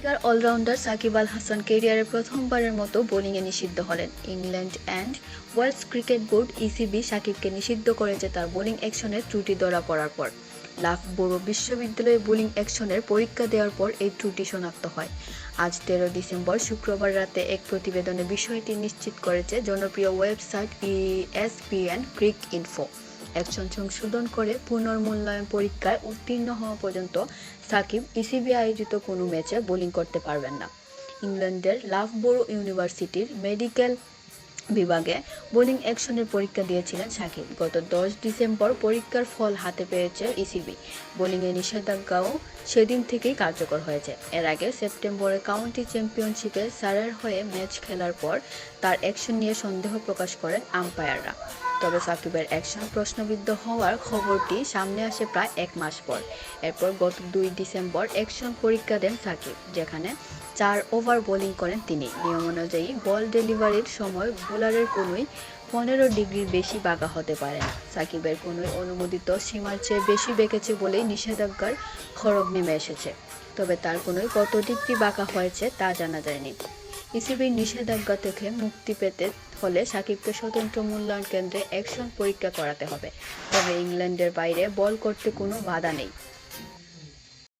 Cricketer all-rounder Shakib Al Hasan কেরিয়ারে প্রথমবারের মতো বোলিংয়ে নিষিদ্ধ হলেন। England and Wales cricket board ECB সাকিবকে নিষিদ্ধ করেছে তার বোলিং অ্যাকশনের ত্রুটি ধরা পড়ার পর। লাভ বড় বিশ্ববিদ্যালয়ে বোলিং অ্যাকশনের পরীক্ষা দেওয়ার পর এই ত্রুটি শনাক্ত হয়। আজ তেরো ডিসেম্বর, শুক্রবার রাতে এক প্রতিবেদনে বিষয়টি নিশ্চিত করেছে জনপ্রিয় website E ESPN cricinfo action সংশোধন করে পুনর্মূল্যায়ন পরীক্ষায় উত্তীর্ণ হওয়া পর্যন্ত সাকিব ইসিবি আয়োজিত কোনো ম্যাচে বোলিং করতে পারবেন না। ইংল্যান্ডের লাভবোরো ইউনিভার্সিটির মেডিকেল বিভাগে বোলিং অ্যাকশনের পরীক্ষা দিয়েছিলেন সাকিব। গত দশ ডিসেম্বর পরীক্ষার ফল হাতে পেয়েছে ইসিবি। বোলিংয়ে নিষেধাজ্ঞাও সেদিন থেকেই কার্যকর হয়েছে। এর আগে সেপ্টেম্বরে কাউন্টি চ্যাম্পিয়নশিপে সারের হয়ে ম্যাচ খেলার পর তার অ্যাকশন নিয়ে সন্দেহ প্রকাশ করেন আম্পায়াররা। তবে সাকিবের অ্যাকশন প্রশ্নবিদ্ধ হওয়ার খবরটি সামনে আসে প্রায় এক মাস পর। এরপর গত দুই ডিসেম্বর অ্যাকশন পরীক্ষা দেন সাকিব, যেখানে চার ওভার বোলিং করেন তিনি। নিয়ম অনুযায়ী বল ডেলিভারির সময় বোলারের কোনোই পনেরো ডিগ্রির বেশি বাঁকা হতে পারে না। সাকিবের কোনোই অনুমোদিত সীমার চেয়ে বেশি বেঁকেছে বলেই নিষেধাজ্ঞার খড়গ নেমে এসেছে। তবে তার কোনোই কত ডিগ্রি বাঁকা হয়েছে তা জানা যায়নি। ইসিবির নিষেধাজ্ঞা থেকে মুক্তি পেতে হলে সাকিবকে স্বতন্ত্র মূল্যায়ন কেন্দ্রে অ্যাকশন পরীক্ষা করাতে হবে। তবে ইংল্যান্ডের বাইরে বল করতে কোনো বাধা নেই।